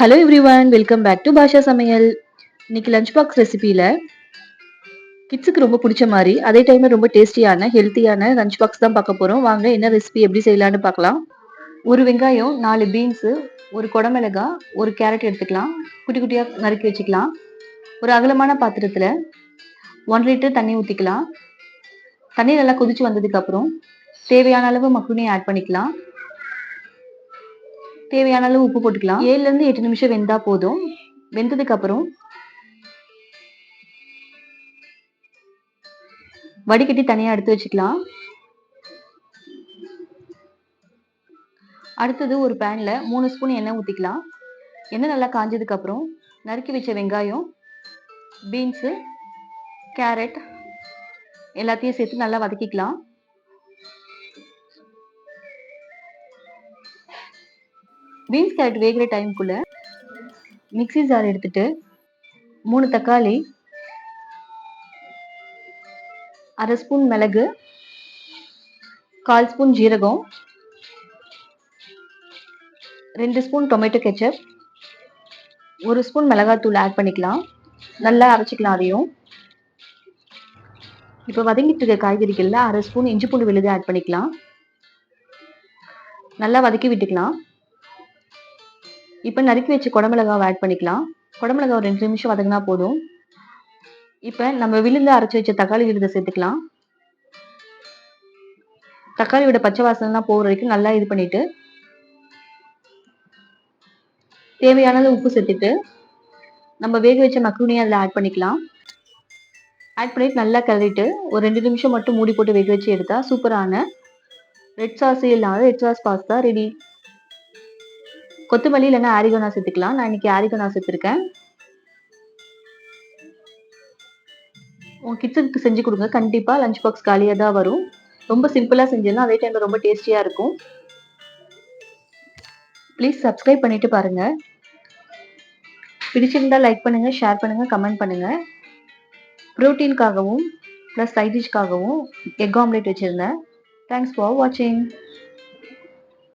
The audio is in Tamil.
Hello everyone welcome back to Basha சமையல் இன்னைக்கு லஞ்ச் பாக்ஸ் ரெசிபியில் கிட்ஸுக்கு ரொம்ப பிடிச்ச மாதிரி அதே டைமில் ரொம்ப டேஸ்டியான ஹெல்த்தியான லஞ்ச் பாக்ஸ் தான் பார்க்க போகிறோம் வாங்க என்ன ரெசிபி எப்படி செய்யலான்னு பார்க்கலாம். ஒரு வெங்காயம் நாலு பீன்ஸு ஒரு குடமிளகா ஒரு கேரட் எடுத்துக்கலாம். குட்டி குட்டியாக நறுக்கி வச்சுக்கலாம். ஒரு அகலமான பாத்திரத்தில் ஒன் லிட்டர் தண்ணி ஊற்றிக்கலாம் தண்ணி நல்லா கொதிச்சு வந்ததுக்கப்புறம் தேவையான அளவு மக்குனி ஆட் பண்ணிக்கலாம். தேவையான அளவு உப்பு போட்டுக்கலாம். ஏழுல இருந்து எட்டு நிமிஷம் வெந்தா போதும். வெந்ததுக்கு அப்புறம் வடிகட்டி தனியா எடுத்து வச்சுக்கலாம். அடுத்தது ஒரு பேன்ல மூணு ஸ்பூன் எண்ணெய் ஊத்திக்கலாம். எண்ணெய் நல்லா காஞ்சதுக்கு அப்புறம் நறுக்கி வச்ச வெங்காயம் பீன்ஸு கேரட் எல்லாத்தையும் சேர்த்து நல்லா வதக்கிக்கலாம். பீன்ஸ் கேரட் வேகிற டைமுக்குள்ள மிக்சி ஜார் எடுத்துட்டு மூணு தக்காளி அரை ஸ்பூன் மிளகு கால் ஸ்பூன் ஜீரகம் ரெண்டு ஸ்பூன் டொமேட்டோ கெச்சப் ஒரு ஸ்பூன் மிளகாத்தூள் ஆட் பண்ணிக்கலாம். நல்லா அரைச்சிக்கலாம் அதையும். இப்போ வதங்கிட்டு இருக்க காய்கறிகளில் அரை ஸ்பூன் இஞ்சி பூண்டு விழுது ஆட் பண்ணிக்கலாம். நல்லா வதக்கி விட்டுக்கலாம். இப்போ நறுக்கி வச்சு குடமிளகாவை ஆட் பண்ணிக்கலாம். குடமிளகா ஒரு ரெண்டு நிமிஷம் வதங்கினா போதும். இப்போ நம்ம விழுந்து அரைச்சி வச்ச தக்காளி விழுதை சேர்த்துக்கலாம். தக்காளியோட பச்சை வாசனைலாம் போகிற வரைக்கும் நல்லா இது பண்ணிட்டு தேவையானது உப்பு சேர்த்துட்டு நம்ம வேக வச்ச மக்ரூனியை அதில் ஆட் பண்ணிக்கலாம். ஆட் பண்ணிட்டு நல்லா கிளறிட்டு ஒரு ரெண்டு நிமிஷம் மட்டும் மூடி போட்டு வேக வச்சு எடுத்தால் சூப்பரான ரெட் சாஸ் இல்லாத ரெட் சாஸ் பாஸ்தா ரெடி கொத்தமல்லி இல்லைன்னா ஆரிகோனா சேர்த்துக்கலாம். நான் இன்னைக்கு ஆரிகோனா சேர்த்துருக்கேன். உங்கள் கிச்சனுக்கு செஞ்சு கொடுங்க. கண்டிப்பாக லஞ்ச் பாக்ஸ் காலியாக தான் வரும். ரொம்ப சிம்பிளாக செஞ்சிடலாம் அதே டைமில் ரொம்ப டேஸ்டியாக இருக்கும். ப்ளீஸ் சப்ஸ்கிரைப் பண்ணிவிட்டு பாருங்கள் பிடிச்சிருந்தா லைக் பண்ணுங்கள் ஷேர் பண்ணுங்கள் கமெண்ட் பண்ணுங்கள் ப்ரோட்டீனுக்காகவும் ப்ளஸ் சைடிஷ்காகவும் எக் ஆம்லேட் வச்சுருந்தேன். தேங்க்ஸ் ஃபார் வாட்சிங்